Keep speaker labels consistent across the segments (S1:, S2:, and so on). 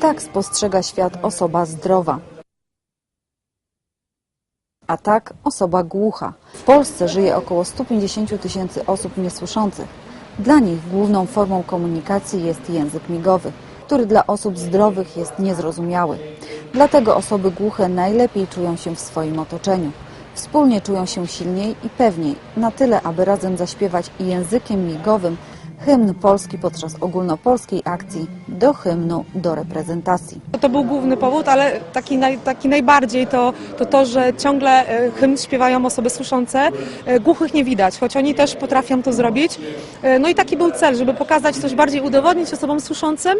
S1: Tak spostrzega świat osoba zdrowa. A tak osoba głucha. W Polsce żyje około 150 tysięcy osób niesłyszących. Dla nich główną formą komunikacji jest język migowy, który dla osób zdrowych jest niezrozumiały. Dlatego osoby głuche najlepiej czują się w swoim otoczeniu. Wspólnie czują się silniej i pewniej, na tyle, aby razem zaśpiewać językiem migowym hymn polski podczas ogólnopolskiej akcji do hymnu do reprezentacji.
S2: To był główny powód, ale taki, naj, taki najbardziej to, to to, że ciągle e, hymn śpiewają osoby słyszące, e, głuchych nie widać, choć oni też potrafią to zrobić. E, No i taki był cel, żeby pokazać coś bardziej, udowodnić osobom słyszącym,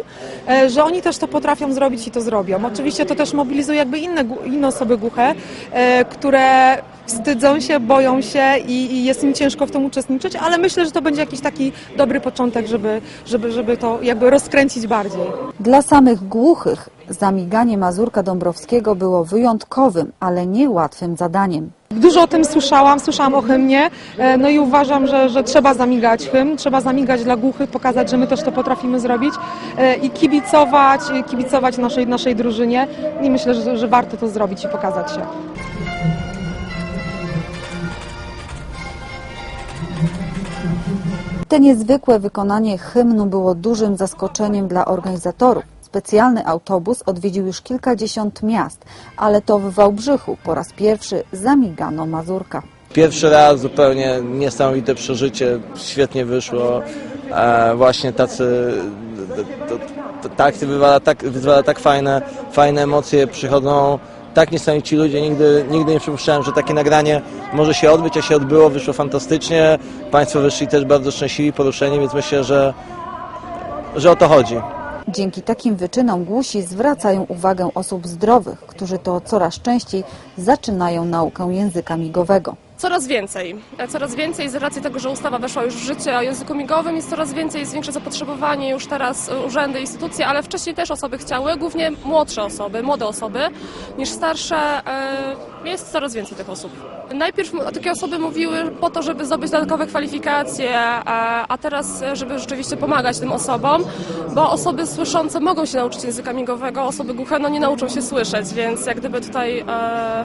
S2: że oni też to potrafią zrobić i to zrobią. Oczywiście to też mobilizuje jakby inne, inne osoby głuche, które wstydzą się, boją się i, i jest im ciężko w tym uczestniczyć, ale myślę, że to będzie jakiś taki dobry początek, żeby, żeby, żeby to jakby rozkręcić bardziej.
S1: Dla samych głuchych zamiganie Mazurka Dąbrowskiego było wyjątkowym, ale niełatwym zadaniem.
S2: Dużo o tym słyszałam, słyszałam o hymnie, e, no i uważam, że, że trzeba zamigać hymn, trzeba zamigać dla głuchych, pokazać, że my też to potrafimy zrobić e, i kibicować, kibicować naszej, naszej drużynie i myślę, że, że warto to zrobić i pokazać się.
S1: Te niezwykłe wykonanie hymnu było dużym zaskoczeniem dla organizatorów. Specjalny autobus odwiedził już kilkadziesiąt miast, ale to w Wałbrzychu po raz pierwszy zamigano Mazurka.
S3: Pierwszy raz zupełnie niesamowite przeżycie, świetnie wyszło. E, właśnie tacy, ta akcja wyzwala tak, wyzwala tak fajne, fajne emocje, przychodzą tak niesamowici ludzie, nigdy, nigdy nie przypuszczałem, że takie nagranie może się odbyć, a się odbyło, wyszło fantastycznie. Państwo wyszli też bardzo szczęśliwi, poruszeni, więc myślę, że, że o to chodzi.
S1: Dzięki takim wyczynom głusi zwracają uwagę osób zdrowych, którzy to coraz częściej zaczynają naukę języka migowego.
S4: Coraz więcej. Coraz więcej z racji tego, że ustawa weszła już w życie o języku migowym, jest coraz więcej, jest większe zapotrzebowanie już teraz urzędy, instytucje, ale wcześniej też osoby chciały, głównie młodsze osoby, młode osoby niż starsze. e, Jest coraz więcej tych osób. Najpierw takie osoby mówiły po to, żeby zdobyć dodatkowe kwalifikacje, a a teraz, e, żeby rzeczywiście pomagać tym osobom, bo osoby słyszące mogą się nauczyć języka migowego, osoby głuche no nie nauczą się słyszeć, więc jak gdyby tutaj e,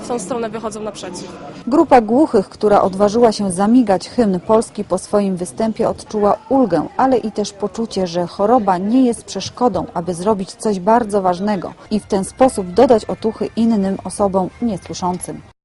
S4: w tą stronę wychodzą naprzeciw.
S1: Grupa głuchych, która odważyła się zamigać hymn Polski po swoim występie odczuła ulgę, ale i też poczucie, że choroba nie jest przeszkodą, aby zrobić coś bardzo ważnego i w ten sposób dodać otuchy innym osobom niesłyszącym.